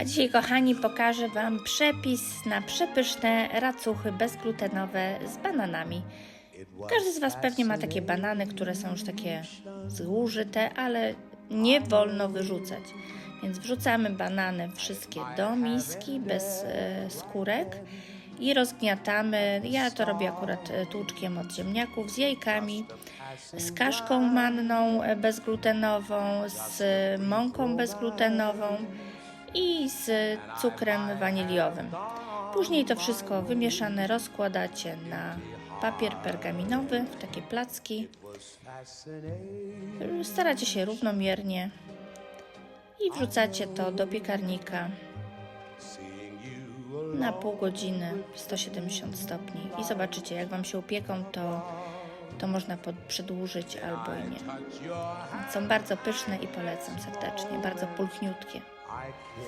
A dzisiaj, kochani, pokażę Wam przepis na przepyszne racuchy bezglutenowe z bananami. Każdy z Was pewnie ma takie banany, które są już takie zużyte, ale nie wolno wyrzucać. Więc wrzucamy banany wszystkie do miski bez e, skórek i rozgniatamy. Ja to robię akurat e, tłuczkiem od ziemniaków z jajkami, z kaszką manną e, bezglutenową, z mąką bezglutenową i z cukrem waniliowym. Później to wszystko wymieszane rozkładacie na papier pergaminowy w takie placki. Staracie się równomiernie i wrzucacie to do piekarnika na pół godziny 170 stopni i zobaczycie jak Wam się upieką to, to można pod, przedłużyć albo nie. Są bardzo pyszne i polecam serdecznie, bardzo pulchniutkie. I can't.